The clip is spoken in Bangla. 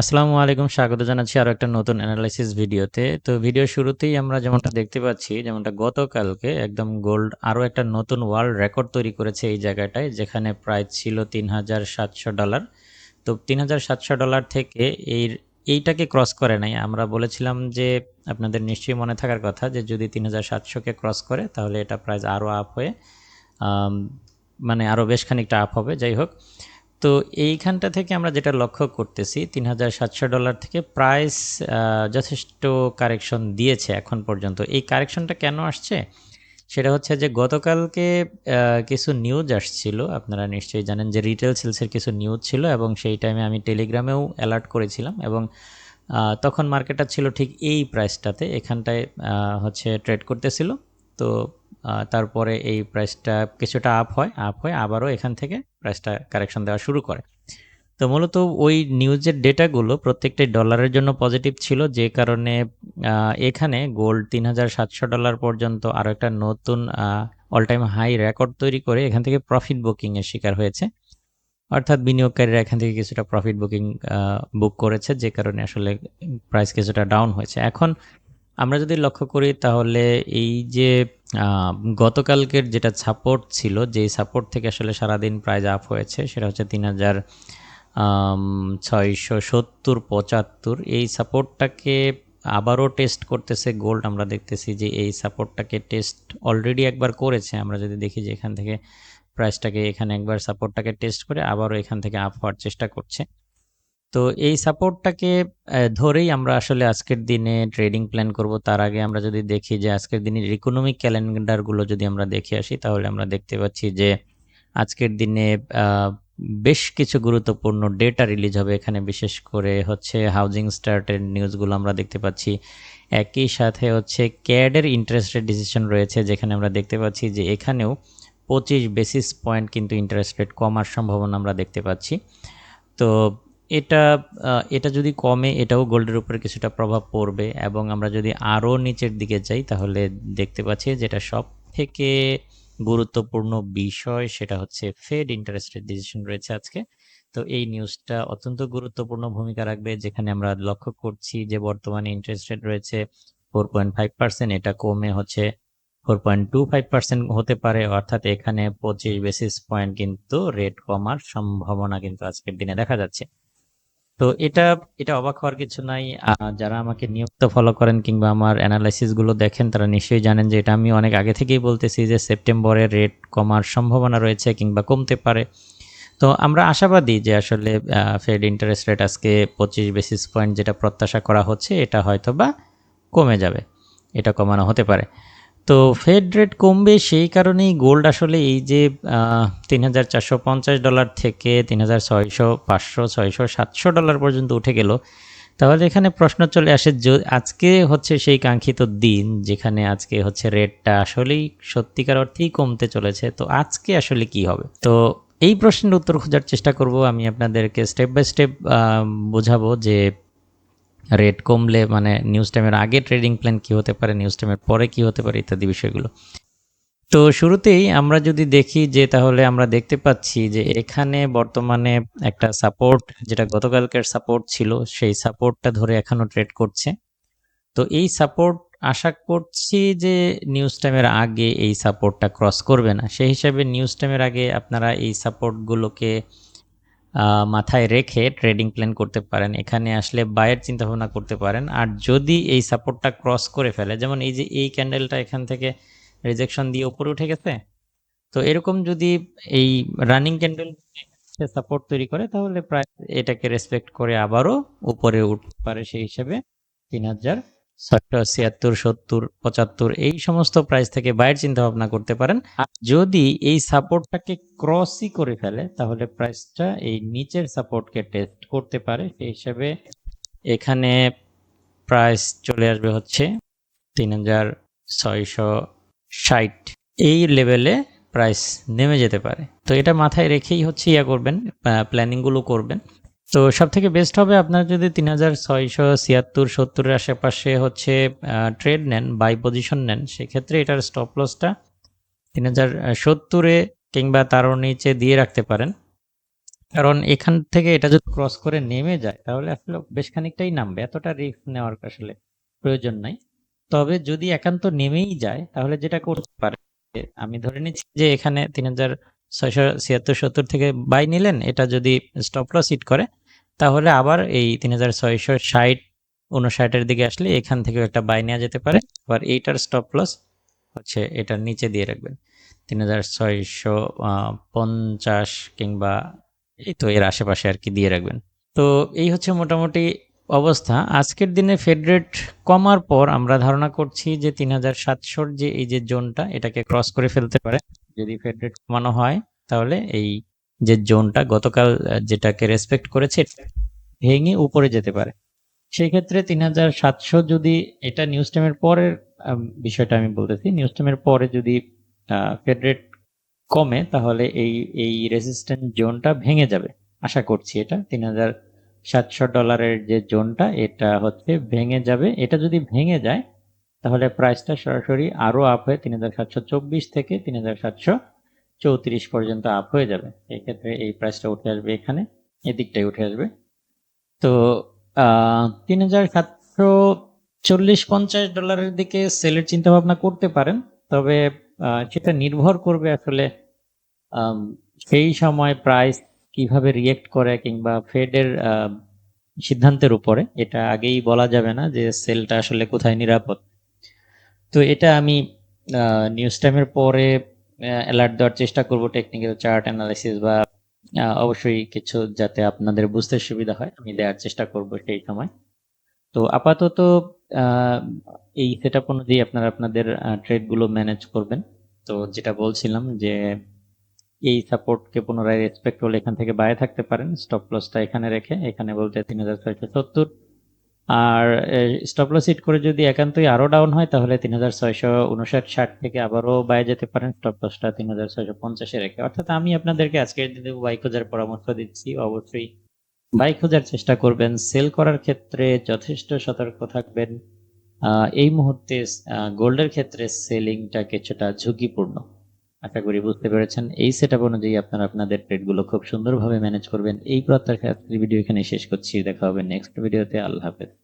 আসসালামু আলাইকুম, স্বাগত জানাচ্ছি আরও একটা নতুন অ্যানালাইসিস ভিডিওতে তো ভিডিও শুরুতেই আমরা যেমনটা দেখতে পাচ্ছি, যেমনটা গতকালকে একদম গোল্ড আরও একটা নতুন ওয়ার্ল্ড রেকর্ড তৈরি করেছে এই জায়গাটায়, যেখানে প্রাইস ছিল তিন হাজার সাতশো ডলার তো তিন হাজার সাতশো ডলার থেকে এই, এইটাকে ক্রস করে নাই। আমরা বলেছিলাম যে আপনাদের নিশ্চয়ই মনে থাকার কথা যে যদি তিন হাজার সাতশোকে ক্রস করে, তাহলে এটা প্রাইস আরও আপ হয়ে মানে আরও বেশ খানিকটা আপ হবে। যাই হোক তো এইখানটা থেকে আমরা যেটা লক্ষ্য করতেছি তিন হাজার সাতশো ডলার থেকে প্রাইস যথেষ্ট কারেকশন দিয়েছে এখন পর্যন্ত। এই কারেকশনটা কেন আসছে? সেটা হচ্ছে যে গতকালকে কিছু নিউজ আসছিল, আপনারা নিশ্চয়ই জানেন যে রিটেল সেলসের কিছু নিউজ ছিল এবং সেই টাইমে আমি টেলিগ্রামেও অ্যালার্ট করেছিলাম এবং তখন মার্কেটটা ছিল ঠিক এই প্রাইসটাতে এখানটায় হচ্ছে ট্রেড করতেছিল। তো তারপরে এই প্রাইসটা কিছুটা আপ হয় আপ হয় আবারও এখান থেকে প্রাইসটা কারেকশন দেওয়া শুরু করে। তো মূলত ওই নিউজের ডেটাগুলো প্রত্যেকটি ডলারের জন্য পজিটিভ ছিল, যে কারণে এখানে গোল্ড তিন হাজার সাতশো ডলার পর্যন্ত আরও একটা নতুন অল টাইম হাই রেকর্ড তৈরি করে এখান থেকে প্রফিট বুকিংয়ের শিকার হয়েছে। অর্থাৎ বিনিয়োগকারীরা এখান থেকে কিছুটা প্রফিট বুকিং বুক করেছে, যে কারণে আসলে প্রাইস কিছুটা ডাউন হয়েছে। এখন আমরা যদি লক্ষ্য করি তাহলে এই যে গতকালকের যেটা সাপোর্ট ছিল, যেই সাপোর্ট থেকে আসলে সারাদিন প্রাইস আপ হয়েছে, সেটা হচ্ছে তিন হাজার ছয়শো সত্তর, পঁচাত্তর। এই সাপোর্টটাকে আবারও টেস্ট করতেছে গোল্ড আমরা দেখতেছি যে এই সাপোর্টটাকে টেস্ট অলরেডি একবার করেছে। আমরা যদি দেখি যে এখান থেকে প্রাইসটাকে এখানে একবার সাপোর্টটাকে টেস্ট করে আবারও এখান থেকে আপ হওয়ার চেষ্টা করছে। তো এই সাপোর্টটাকে ধরেই আমরা আসলে আজকের দিনে ট্রেডিং প্ল্যান করব। তার আগে আমরা যদি দেখি যে আজকের দিনের ইকোনমিক ক্যালেন্ডারগুলো যদি আমরা দেখে আসি, তাহলে আমরা দেখতে পাচ্ছি যে আজকের দিনে বেশ কিছু গুরুত্বপূর্ণ ডেটা রিলিজ হবে। এখানে বিশেষ করে হচ্ছে হাউজিং স্টার্টের নিউজগুলো আমরা দেখতে পাচ্ছি। একই সাথে হচ্ছে ক্যাডের ইন্টারেস্ট রেট ডিসিশন রয়েছে, যেখানে আমরা দেখতে পাচ্ছি যে এখানেও পঁচিশ বেসিস পয়েন্ট কিন্তু ইন্টারেস্ট রেট কমার সম্ভাবনা আমরা দেখতে পাচ্ছি। তো এটা এটা যদি কমে, এটাও গোল্ডের উপরে কিছুটা প্রভাব পড়বে। এবং আমরা যদি আরও নিচের দিকে যাই, তাহলে দেখতে পাচ্ছি যেটা সব থেকে গুরুত্বপূর্ণ বিষয়, সেটা হচ্ছে ফেড ইন্টারেস্ট রেট ডিসিশন রয়েছে আজকে। তো এই নিউজটা অত্যন্ত গুরুত্বপূর্ণ ভূমিকা রাখবে, যেখানে আমরা লক্ষ্য করছি যে বর্তমানে ইন্টারেস্ট রেট রয়েছে ফোর পয়েন্ট ফাইভ পার্সেন্ট এটা কমে হচ্ছে four point two five percent হতে পারে। অর্থাৎ এখানে পঁচিশ বেসিস পয়েন্ট কিন্তু রেট কমার সম্ভাবনা কিন্তু আজকের দিনে দেখা যাচ্ছে। তো এটা এটা অবাক হওয়ার কিছু নাই। যারা আমাকে নিয়মিত ফলো করেন কিংবা আমার অ্যানালাইসিসগুলো দেখেন, তারা নিশ্চয়ই জানেন যে এটা আমি অনেক আগে থেকেই বলতেছি যে সেপ্টেম্বরে রেট কমার সম্ভাবনা রয়েছে কিংবা কমতে পারে। তো আমরা আশাবাদী যে আসলে ফেড ইন্টারেস্ট রেট আজকে পঁচিশ বেসিস পয়েন্ট যেটা প্রত্যাশা করা হচ্ছে, এটা হয়তো বা কমে যাবে। এটা কমানো হতে পারে। তো ফেড রেট কমবে সেই কারণেই গোল্ড আসলে এই যে তিন হাজার চারশো পঞ্চাশ ডলার থেকে তিন হাজার ছয়শো পাঁচশো, ছয়শো সাতশো ডলার পর্যন্ত উঠে গেল। তাহলে এখানে প্রশ্ন চলে আসে আজকে হচ্ছে সেই কাঙ্ক্ষিত দিন যেখানে আজকে হচ্ছে রেটটা আসলেই সত্যিকার অর্থেই কমতে চলেছে, তো আজকে আসলে কি হবে? তো এই প্রশ্নের উত্তর খোঁজার চেষ্টা করব। আমি আপনাদেরকে স্টেপ বাই স্টেপ বোঝাবো যে রেট কমলে মানে নিউজ টাইমের আগে ট্রেডিং প্ল্যান কি হতে পারে নিউজ টাইমের পরে কি হতে পারে ইত্যাদি বিষয়গুলো। তো শুরুতেই আমরা যদি দেখি যে তাহলে আমরা দেখতে পাচ্ছি যে এখানে বর্তমানে একটা সাপোর্ট যেটা গতকালকের সাপোর্ট ছিল, সেই সাপোর্টটা ধরে এখনও ট্রেড করছে। তো এই সাপোর্ট আশা করছি যে নিউজ টাইমের আগে এই সাপোর্টটা ক্রস করবে না। সেই হিসাবে নিউজ টাইমের আগে আপনারা এই সাপোর্টগুলোকে মাথায় রেখে ট্রেডিং প্ল্যান করতে পারেন। এখানে আসলে বায়ের চিন্তা ভাবনা করতে পারেন। আর যদি এই সাপোর্টটা ক্রস করে ফেলে, যেমন এই যে এই ক্যান্ডেলটা এখান থেকে রিজেকশন দিয়ে উপরে উঠে গেছে, তো এরকম যদি এই রানিং ক্যান্ডেল সাপোর্ট তৈরি করে, তাহলে প্রায় এটাকে রেসপেক্ট করে আবারও উপরে উঠতে পারে সেই হিসেবে তিন হাজার। ছয়শো ছিয়াত্তর, সত্তর, পঁচাত্তর, এই সমস্ত প্রাইস থেকে বাইরের চিন্তা ভাবনা করতে পারেন। যদি এই সাপোর্টটাকে ক্রসই করে ফেলে, তাহলে প্রাইসটা এই নিচের সাপোর্টকে টেস্ট করতে পারে। সেই হিসাবে এখানে প্রাইস চলে আসবে হচ্ছে তিন হাজার ছয়শো ষাট। এই লেভেলে প্রাইস নেমে যেতে পারে। তো এটা মাথায় রেখেই হচ্ছে ইয়া করবেন প্ল্যানিংগুলো করবেন। তো সব থেকে বেস্ট হবে আপনার যদি তিন হাজার ছয়শো ছিয়াত্তর, সত্তরের আশেপাশে হচ্ছে ট্রেড নেন বাই পজিশন নেন, সেক্ষেত্রে এটার স্টপ লসটা তিন হাজার সত্তরে কিংবা তারও নিচে দিয়ে রাখতে পারেন। কারণ এখান থেকে এটা যদি ক্রস করে নেমে যায়, তাহলে আসলে বেশ খানিকটাই নামবে। এতটা রিস্ক নেওয়ার আসলে প্রয়োজন নাই। তবে যদি একান্ত নেমেই যায়, তাহলে যেটা করতে পারে, আমি ধরে নিচ্ছি যে এখানে তিন হাজার ছয়শো ছিয়াত্তর, সত্তর থেকে বাই নিলেন, এটা যদি স্টপ লস হিট করে তাহলে আবার এই তিন হাজার ছয়শো ষাট উনষাটের দিকে আসলে এখান থেকেও একটা বাই নেওয়া যেতে পারে। আবার এইটার স্টপ লস হচ্ছে এটার নিচে দিয়ে রাখবেন। তিন হাজার ছয়শো পঞ্চাশ কিংবা এই তো এর আশেপাশে আর কি দিয়ে রাখবেন। তো এই হচ্ছে মোটামুটি অবস্থা। আজকের দিনে ফেড রেট কমার পর আমরা ধারণা করছি যে তিন হাজার সাতশোর যে এই যে জোনটা এটাকে ক্রস করে ফেলতে পারে। যদি ফেড রেট কমানো হয়, তাহলে এই যে জোনটা গতকাল যেটাকে রেসপেক্ট করেছে ভেঙে উপরে যেতে পারে। সেই ক্ষেত্রে তিন হাজার সাতশো যদি এটা নিউজ টাইমের পরের বিষয়টা আমি বলতেছি নিউজ টাইমের পরে যদি ফেড রেট কমে, তাহলে এই এই রেজিস্ট্যান্ট জোনটা ভেঙে যাবে। আশা করছি এটা। তিন হাজার সাতশো ডলারের যে জোনটা, এটা হচ্ছে ভেঙে যাবে। এটা যদি ভেঙে যায়, তাহলে প্রাইসটা সরাসরি আরও আপ হয়ে তিন হাজার সাতশো চব্বিশ থেকে তিন হাজার সাতশো চৌত্রিশ পর্যন্ত আপ হয়ে যাবে। এক্ষেত্রে এই প্রাইসটা উঠে আসবে এখানে এদিকটাই উঠে আসবে। তো তিন হাজার সাতশো চল্লিশ পঞ্চাশ ডলারের দিকে সেলের চিন্তা ভাবনা করতে পারেন, তবে সেটা নির্ভর করবে আসলে সেই সময় প্রাইস কীভাবে রিয়েক্ট করে কিংবা ফেডের সিদ্ধান্তের উপরে। এটা আগেই বলা যাবে না যে সেলটা আসলে কোথায় নিরাপদ। তো এটা আমি নিউজ টাইমের পরে অ্যালার্ট দেওয়ার চেষ্টা করব টেকনিক্যাল চার্ট অ্যানালাইসিস বা অবশ্যই কিছু যাতে আপনাদের বুঝতে সুবিধা হয়, আমি দেওয়ার চেষ্টা করব সেই সময়। তো আপাতত এই সেট আপ অনুযায়ী আপনারা আপনাদের ট্রেডগুলো ম্যানেজ করবেন। তো যেটা বলছিলাম যে, এই সাপোর্টকে পুনরায় রেসপেক্ট করলে এখান থেকে বাইরে থাকতে পারেন স্টপ লসটা এখানে রেখে, এখানে বলতে তিন হাজার ছয়শো সত্তর। আর স্টপ লস হিট করে যদি একান্তই আরও ডাউন হয়, তাহলে তিন হাজার ছয়শো উনষাট ষাট থেকে আবারও বাইরে যেতে পারেন। স্টপ লসটা তিন হাজার ছয়শো পঞ্চাশে রেখে। অর্থাৎ আমি আপনাদেরকে আজকের দিনে বাই খোঁজার পরামর্শ দিচ্ছি। অবশ্যই বাই খোঁজার চেষ্টা করবেন। সেল করার ক্ষেত্রে যথেষ্ট সতর্ক থাকবেন। এই মুহূর্তে গোল্ডের ক্ষেত্রে সেলিংটা কিছুটা ঝুঁকিপূর্ণ। আশা করি বুঝতে পেরেছেন। এই সেট অনুযায়ী আপনারা আপনাদের ট্রেডগুলো খুব সুন্দরভাবে ম্যানেজ করবেন। এই প্রত্যাশা, আজকের ভিডিও এখানে শেষ করছি। দেখা হবে নেক্সট ভিডিওতে আল্লাহ হাফেজ।